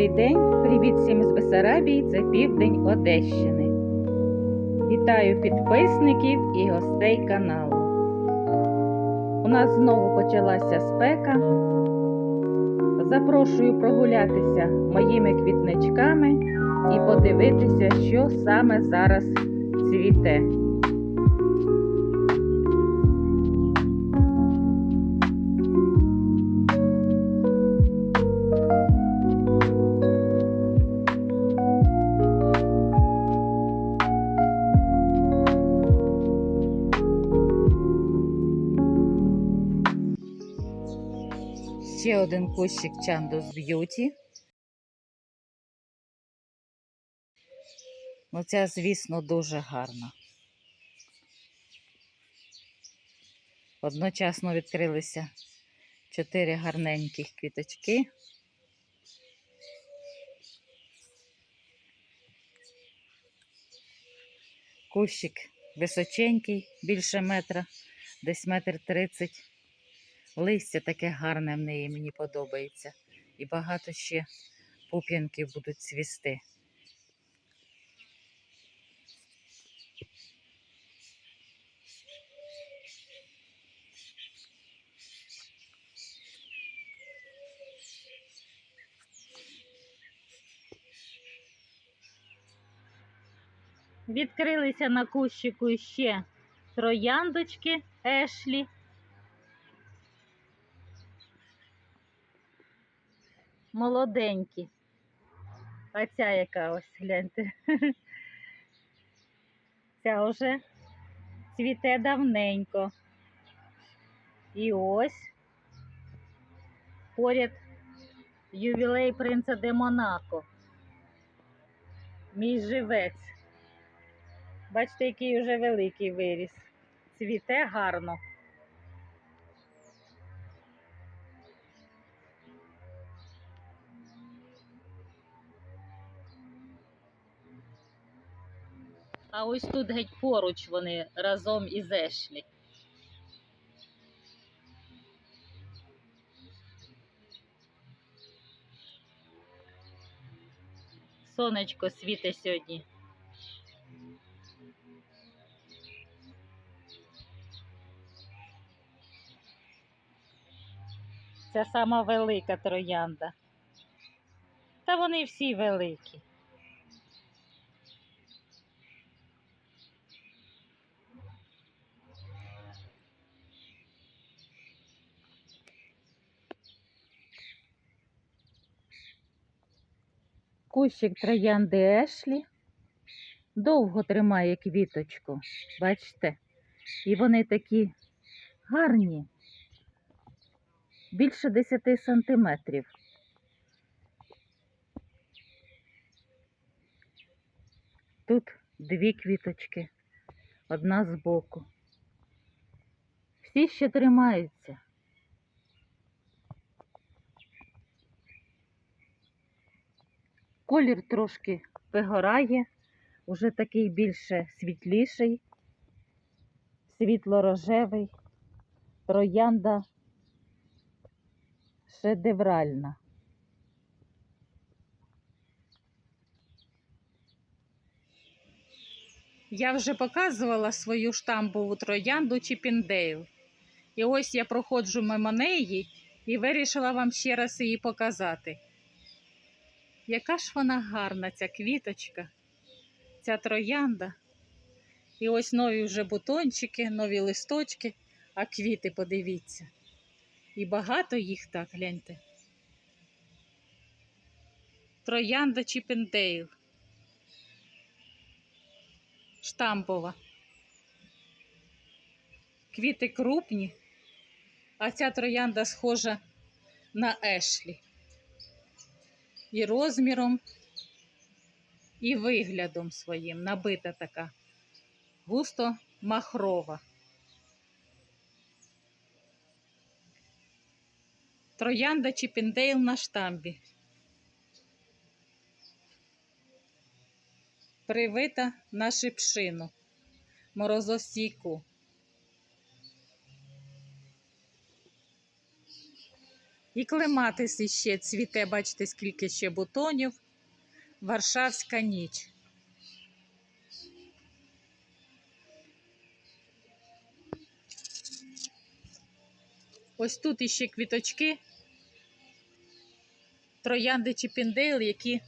Добрий день, привіт всім з Бесарабії, це південь Одещини. Вітаю підписників і гостей каналу. У нас знову почалася спека. Запрошую прогулятися моїми квітничками і подивитися, що саме зараз цвіте. Кущик Чандус Б'юті. Ну, ця, звісно, дуже гарна. Одночасно відкрилися чотири гарненьких квіточки. Кущик височенький, більше метра, десь метр тридцять. Листя таке гарне в неї мені подобається. І багато ще пуп'янки будуть цвісти. Відкрилися на кущику ще трояндочки Ешлі. Молоденькі. А ця яка ось гляньте. Ця вже цвіте давненько. І ось поряд ювілей принца де Монако. Мій живець. Бачите, який вже великий виріс. Цвіте гарно. А ось тут геть поруч вони разом із Ешлі. Сонечко світить сьогодні. Це сама велика троянда. Та вони всі великі. Кущик троянди Ешлі довго тримає квіточку, бачите? І вони такі гарні, більше 10 сантиметрів. Тут дві квіточки, одна збоку. Всі ще тримаються. Колір трошки вигорає, уже такий більше світліший, світло-рожевий, троянда шедевральна. Я вже показувала свою штампову троянду Чіпіндейл. І ось я проходжу мимо неї і вирішила вам ще раз її показати. Яка ж вона гарна, ця квіточка, ця троянда. І ось нові вже бутончики, нові листочки, а квіти подивіться. І багато їх так, гляньте. Троянда Чіпендейл. Штампова. Квіти крупні, а ця троянда схожа на Ешлі і розміром, і виглядом своїм набита така густо махрова. Троянда Чіпіндейл на штамбі. Привита на шипшину, морозостійку. І клематис іще цвіте, бачите, скільки ще бутонів. Варшавська ніч. Ось тут іще квіточки. Троянди Чіпіндейл, які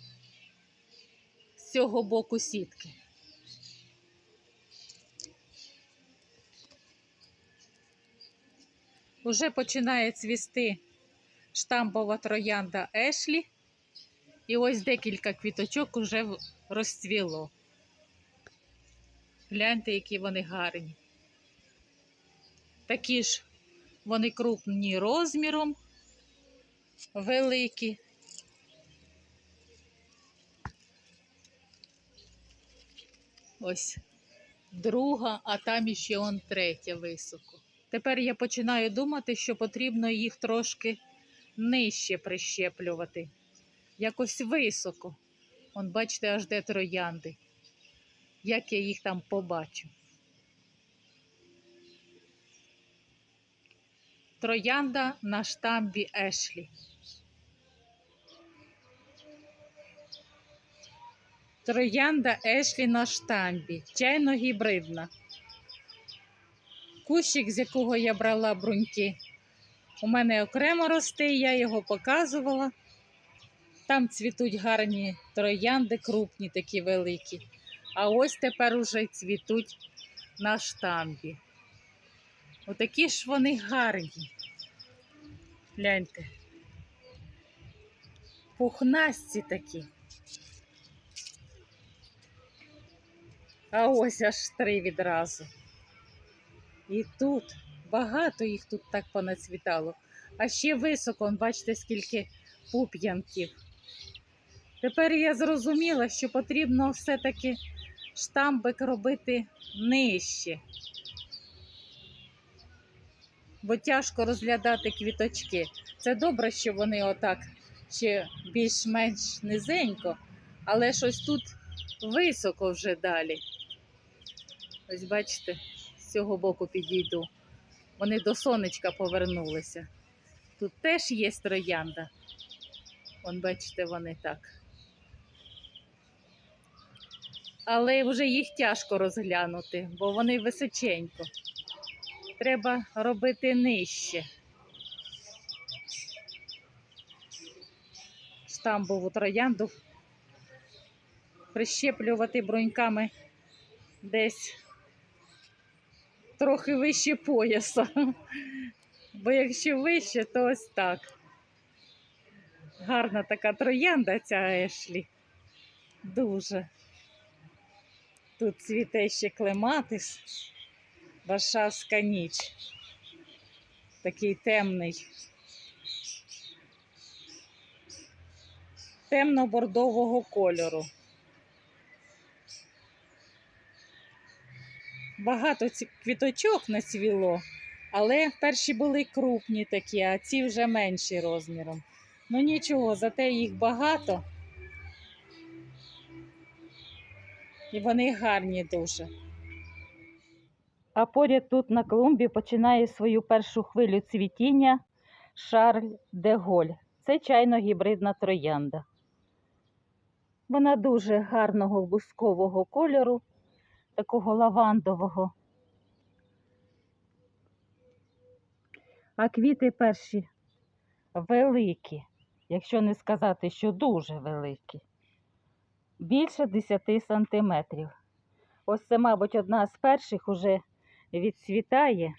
з цього боку сітки. Уже починає цвісти штамбова троянда Ешлі. І ось декілька квіточок уже розцвіло. Гляньте, які вони гарні. Такі ж вони крупні розміром, великі. Ось друга, а там іще он третя високо. Тепер я починаю думати, що потрібно їх трошки нижче прищеплювати. Якось високо. Он, бачите, аж де троянди. Як я їх там побачу. Троянда на штамбі Ешлі. Троянда Ешлі на штамбі. Чайно гібридна. Кущик, з якого я брала бруньки, у мене окремо росте, я його показувала. Там цвітуть гарні троянди, крупні, такі великі. А ось тепер уже цвітуть на штамбі. Отакі ж вони гарні. Гляньте. Пухнасті такі. А ось аж три відразу. І тут багато їх тут так понацвітало. А ще високо, он, бачите, скільки пуп'янків. Тепер я зрозуміла, що потрібно все-таки штамбик робити нижче. Бо тяжко розглядати квіточки. Це добре, що вони отак ще більш-менш низенько, але щось тут високо вже далі. Ось бачите, з цього боку підійду. Вони до сонечка повернулися. Тут теж є троянда. Вон, бачите, вони так. Але вже їх тяжко розглянути, бо вони височенько. Треба робити нижче. Штамбову троянду прищеплювати бруньками десь трохи вище пояса. Бо якщо вище, то ось так. Гарна така троянда ця Ешлі. Дуже. Тут цвіте ще клематис. Варшавська ніч. Такий темний. Темно-бордового кольору. Багато квіточок нацвіло, але перші були крупні такі, а ці вже менші розміром. Ну нічого, зате їх багато. І вони гарні дуже. А поряд тут на клумбі починає свою першу хвилю цвітіння Шарль де Голь. Це чайно-гібридна троянда. Вона дуже гарного бускового кольору, такого лавандового. А квіти перші великі, якщо не сказати, що дуже великі. Більше 10 сантиметрів. Ось це, мабуть, одна з перших уже відцвітає,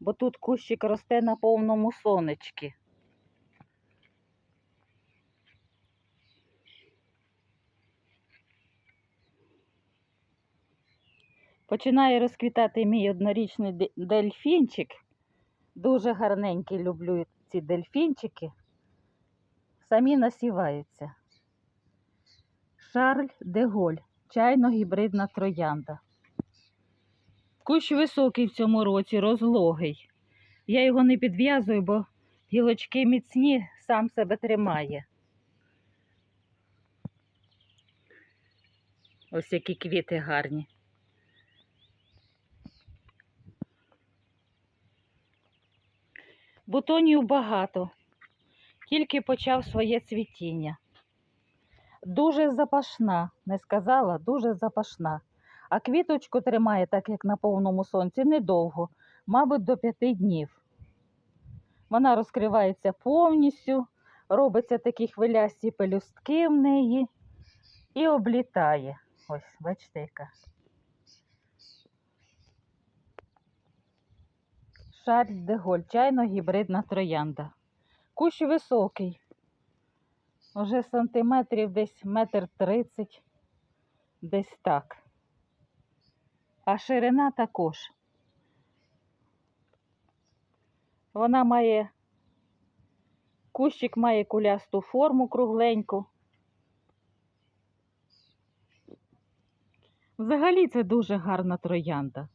бо тут кущик росте на повному сонечки. Починає розквітати мій однорічний дельфінчик. Дуже гарненький люблю ці дельфінчики. Самі насіваються. Шарль де Голь, чайно-гібридна троянда. Кущ високий в цьому році, розлогий. Я його не підв'язую, бо гілочки міцні, сам себе тримає. Ось які квіти гарні. Бутонів багато. Тільки почав своє цвітіння. Дуже запашна, не сказала, дуже запашна. А квіточку тримає, так як на повному сонці, недовго, мабуть, до п'яти днів. Вона розкривається повністю, робиться такі хвилясті пелюстки в неї і облітає. Ось, бачите, яка. Шарль де Голь, чайно-гібридна троянда. Кущ високий. Уже сантиметрів десь метр тридцять, десь так. А ширина також. Вона має, кущик має кулясту форму кругленьку. Взагалі це дуже гарна троянда.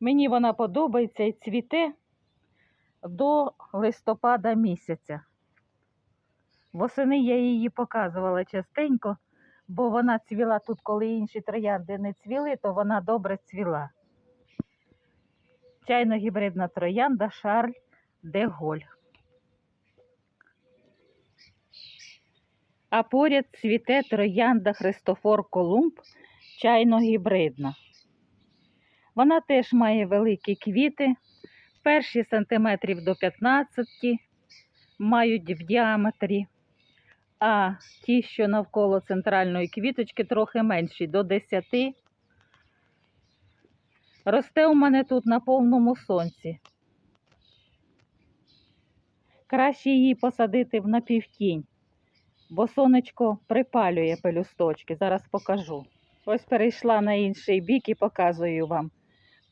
Мені вона подобається і цвіте до листопада місяця. Восени я її показувала частенько, бо вона цвіла тут, коли інші троянди не цвіли, то вона добре цвіла. Чайно-гібридна троянда Шарль де Голь. А поряд цвіте троянда Христофор Колумб чайно-гібридна. Вона теж має великі квіти, перші сантиметрів до 15 мають в діаметрі, а ті, що навколо центральної квіточки, трохи менші, до 10. Росте у мене тут на повному сонці. Краще її посадити в напівтінь, бо сонечко припалює пелюсточки. Зараз покажу. Ось перейшла на інший бік і показую вам.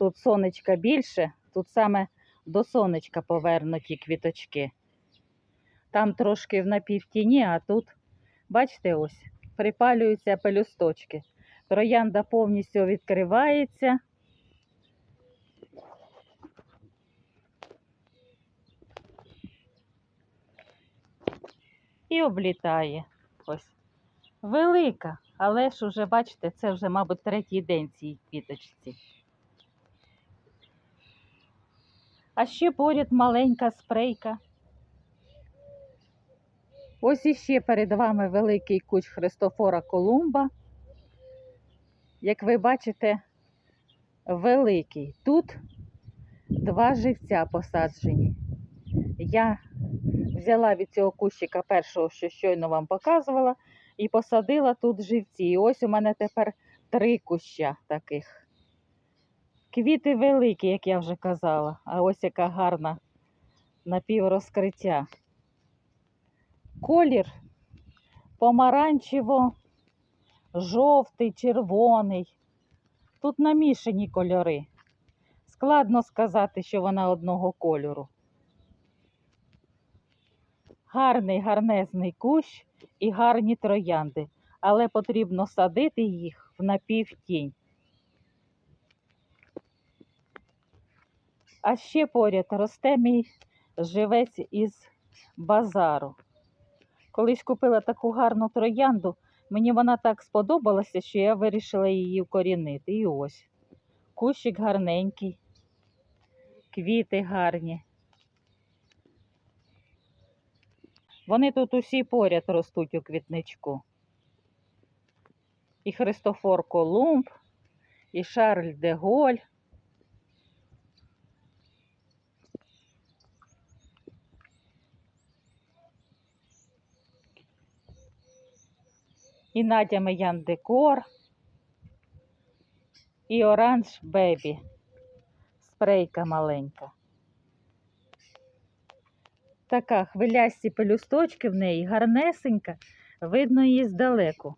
Тут сонечка більше, тут саме до сонечка повернуті квіточки. Там трошки в напівтіні, а тут, бачите, ось, припалюються пелюсточки. Троянда повністю відкривається. І облітає. Ось. Велика, але ж уже, бачите, це вже, мабуть, третій день цій квіточці. А ще поряд маленька спрейка. Ось іще перед вами великий куч Христофора Колумба. Як ви бачите, великий. Тут два живця посаджені. Я взяла від цього кущика першого, що щойно вам показувала, і посадила тут живці. І ось у мене тепер три куща таких. Квіти великі, як я вже казала, а ось яка гарна напіврозкриття. Колір помаранчево, жовтий, червоний. Тут намішані кольори. Складно сказати, що вона одного кольору. Гарний гарнезний кущ і гарні троянди, але потрібно садити їх в напівтінь. А ще поряд росте мій живець із базару. Колись купила таку гарну троянду, мені вона так сподобалася, що я вирішила її вкорінити. І ось кущик гарненький, квіти гарні. Вони тут усі поряд ростуть у квітничку. І Христофор Колумб, і Шарль де Голь. І Надя Меян Декор, і Оранж Бебі. Спрейка маленька. Така хвилясті пелюсточки в неї, гарнесенька, видно її здалеку.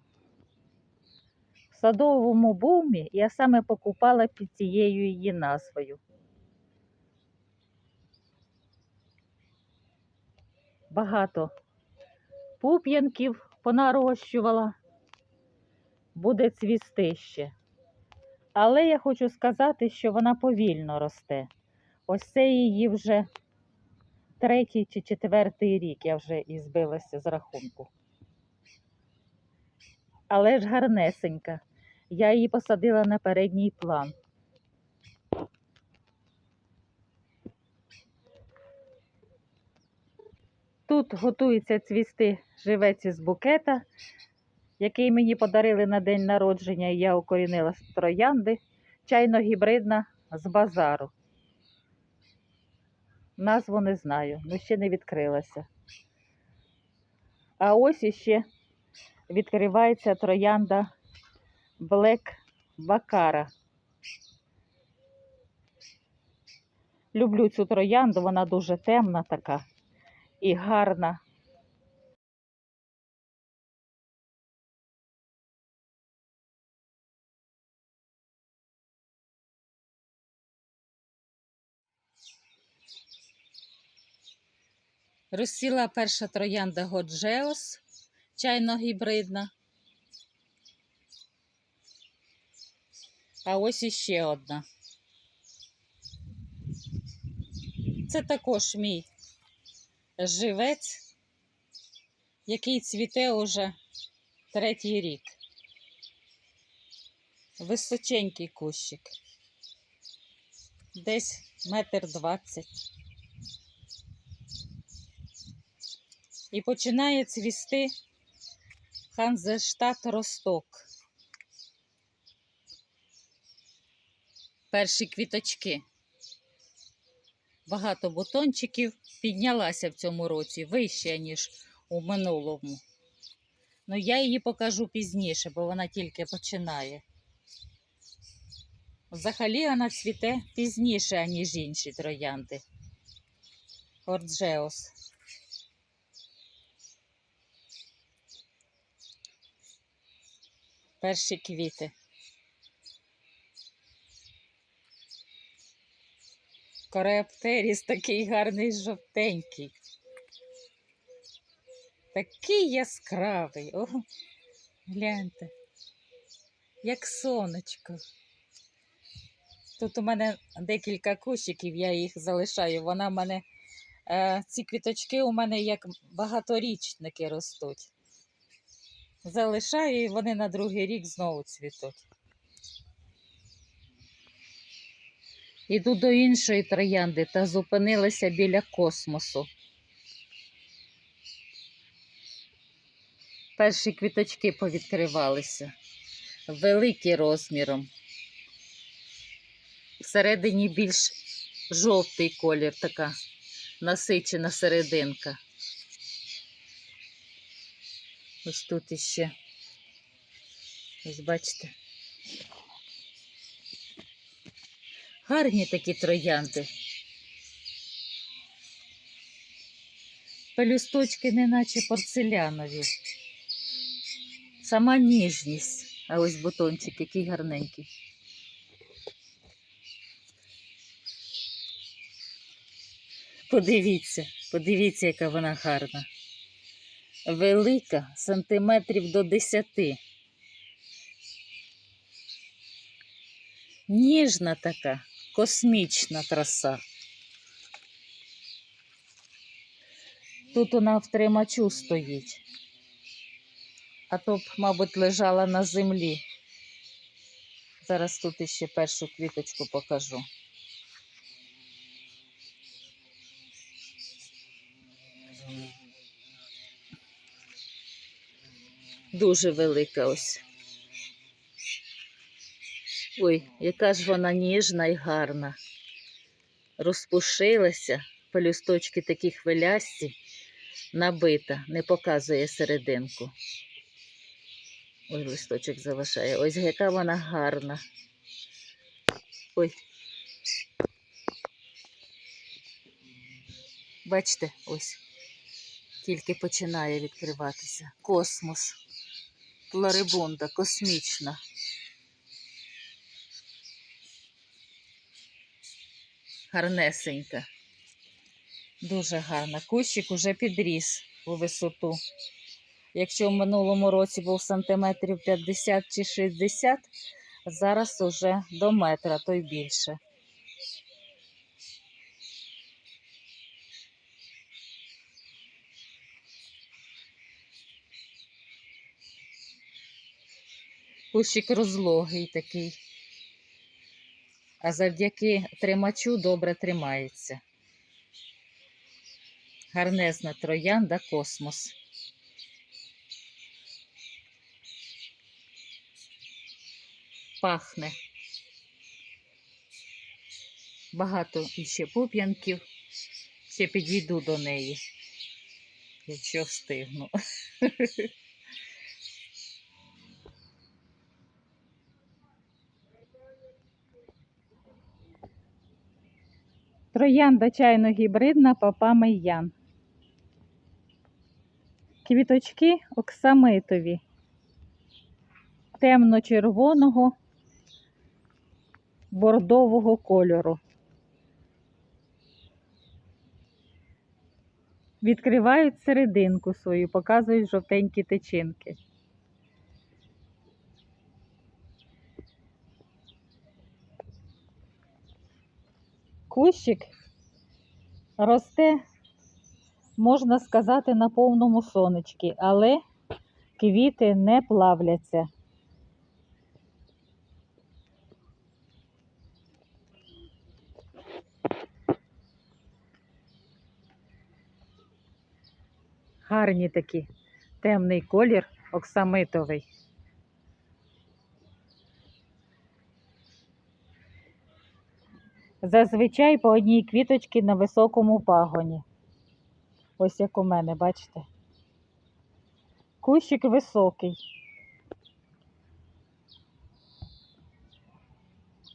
В садовому бумі я саме покупала під цією її назвою. Багато пуп'янків понарощувала, буде цвісти ще. Але я хочу сказати, що вона повільно росте. Ось це її вже третій чи четвертий рік я вже і збилася з рахунку. Але ж гарнесенька. Я її посадила на передній план. Тут готується цвісти живець із букета, який мені подарили на день народження, і я укорінила з троянди, чайно-гібридна з базару. Назву не знаю, ну ще не відкрилася. А ось іще відкривається троянда Black Бакара. Люблю цю троянду, вона дуже темна така і гарна. Розсіла перша троянда Годжеос, чайно-гібридна. А ось іще одна. Це також мій живець, який цвіте уже третій рік. Височенький кущик. Десь метр двадцять. І починає цвісти Ханзештат Росток. Перші квіточки. Багато бутончиків піднялася в цьому році вище, ніж у минулому. Ну, я її покажу пізніше, бо вона тільки починає. Взагалі вона цвіте пізніше, ніж інші троянди. Орджеос. Перші квіти. Кореоптеріс такий гарний жовтенький. Такий яскравий. О, гляньте. Як сонечко. Тут у мене декілька кущиків, я їх залишаю. Вона в мене, е, ці квіточки у мене як багаторічники ростуть. Залишаю і вони на другий рік знову цвітуть. Іду до іншої троянди та зупинилася біля космосу. Перші квіточки повідкривалися, великі розміром. Всередині більш жовтий колір, така насичена серединка. Ось тут іще. Ось бачите. Гарні такі троянди. Пелюсточки неначе порцелянові. Сама ніжність. А ось бутончик, який гарненький. Подивіться, подивіться, яка вона гарна. Велика, сантиметрів до десяти. Ніжна така, космічна краса. Тут вона в тримачу стоїть, а то б, мабуть, лежала на землі. Зараз тут іще першу квіточку покажу. Дуже велика ось. Ой, яка ж вона ніжна і гарна. Розпушилася, пелюсточки такі хвилясті, набита, не показує серединку. Ой, листочок залишає. Ось яка вона гарна. Ой. Бачите, ось. Тільки починає відкриватися. Космос. Флорибунда, космічна. Гарнесенька. Дуже гарна. Кущик уже підріс у висоту. Якщо в минулому році був сантиметрів 50 чи 60, зараз уже до метра, то й більше. Кущик розлогий такий. А завдяки тримачу добре тримається. Гарнезна троянда космос. Пахне. Багато іще пуп'янків. Ще підійду до неї, якщо встигну. Троянда чайно-гібридна папа Мейян. Квіточки оксамитові, темно-червоного, бордового кольору. Відкривають серединку свою, показують жовтенькі тичинки. Кущик росте, можна сказати, на повному сонечці, але квіти не плавляться. Гарні такі, темний колір, оксамитовий. Зазвичай по одній квіточці на високому пагоні. Ось як у мене, бачите? Кущик високий.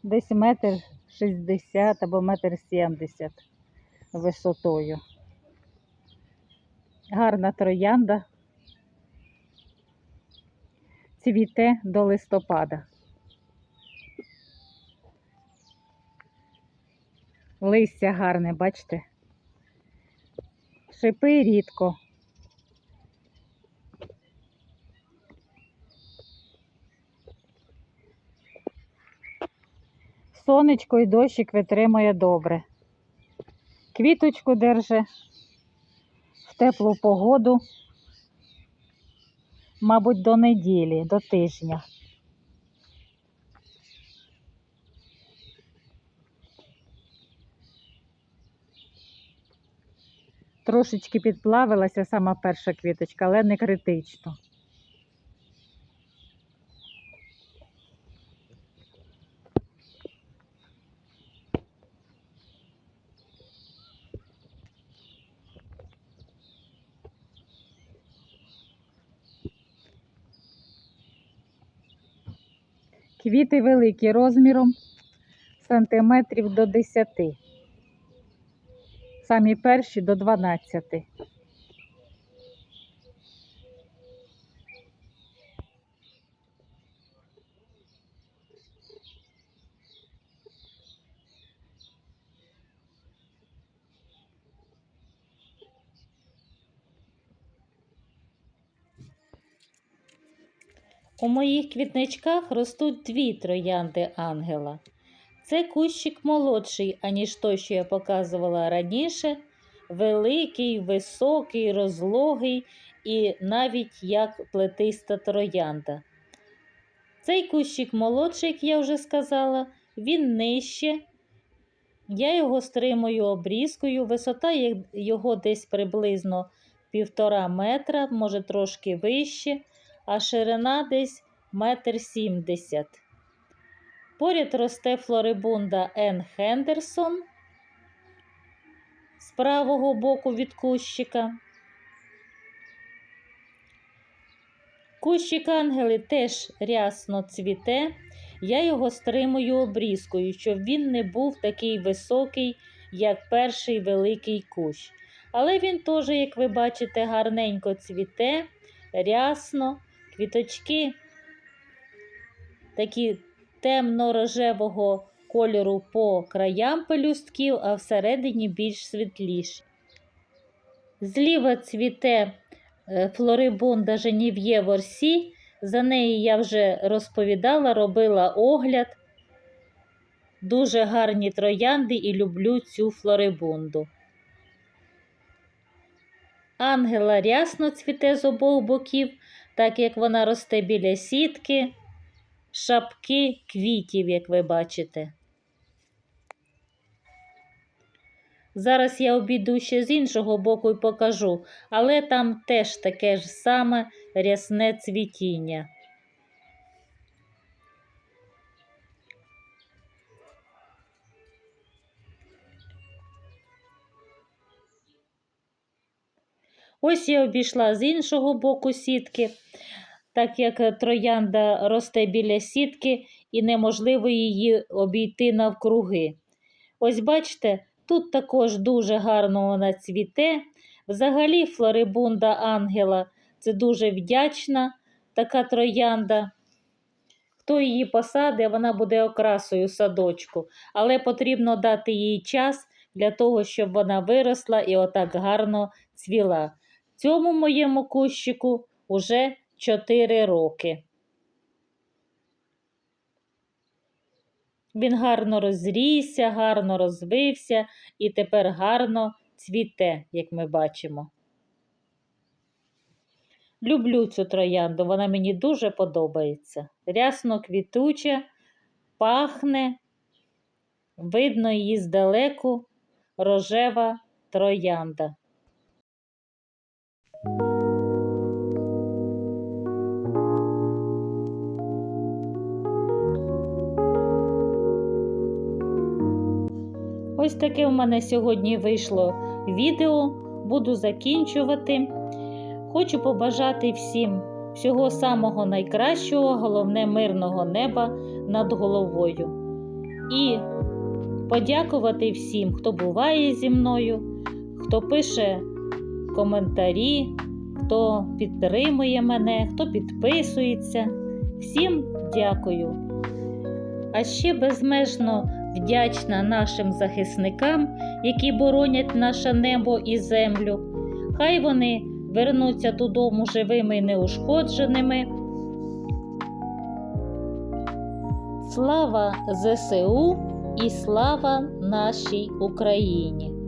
Десь метр шістдесят або метр сімдесят висотою. Гарна троянда. Цвіте до листопада. Листя гарне, бачите? Шипи рідко. Сонечко і дощик витримує добре. Квіточку держи в теплу погоду, мабуть, до неділі, до тижня. Трошечки підплавилася сама перша квіточка, але не критично. Квіти великі розміром сантиметрів до 10. Самі перші до 12. У моїх квітничках ростуть дві троянди ангела. Це кущик молодший, аніж той, що я показувала раніше. Великий, високий, розлогий і навіть як плетиста троянда. Цей кущик молодший, як я вже сказала, він нижче. Я його стримую обрізкою, висота його десь приблизно півтора метра, може трошки вище, а ширина десь метр сімдесят. Поряд росте флорибунда Н. Хендерсон з правого боку від кущика. Кущик ангели теж рясно цвіте. Я його стримую обрізкою, щоб він не був такий високий, як перший великий кущ. Але він теж, як ви бачите, гарненько цвіте, рясно, квіточки такі темно-рожевого кольору по краям пелюстків, а всередині більш світліші. Зліва цвіте е, флорибунда Женів'є Ворсі. За неї я вже розповідала, робила огляд. Дуже гарні троянди і люблю цю флорибунду. Ангела рясно цвіте з обох боків, так як вона росте біля сітки, шапки квітів, як ви бачите. Зараз я обійду ще з іншого боку і покажу, але там теж таке ж саме рясне цвітіння. Ось я обійшла з іншого боку сітки, так як троянда росте біля сітки і неможливо її обійти навкруги. Ось бачите, тут також дуже гарно вона цвіте. Взагалі, флорибунда ангела це дуже вдячна така троянда. Хто її посадить, вона буде окрасою садочку, але потрібно дати їй час для того, щоб вона виросла і отак гарно цвіла. Цьому моєму кущику уже 4 роки. Він гарно розрісся, гарно розвився і тепер гарно цвіте, як ми бачимо. Люблю цю троянду, вона мені дуже подобається. Рясно квітуча, пахне, видно її здалеку рожева троянда. Ось таке у мене сьогодні вийшло відео. Буду закінчувати. Хочу побажати всім всього самого найкращого, головне мирного неба над головою. І подякувати всім, хто буває зі мною, хто пише коментарі, хто підтримує мене, хто підписується. Всім дякую. А ще безмежно вдячна нашим захисникам, які боронять наше небо і землю. Хай вони вернуться додому живими і неушкодженими. Слава ЗСУ і слава нашій Україні!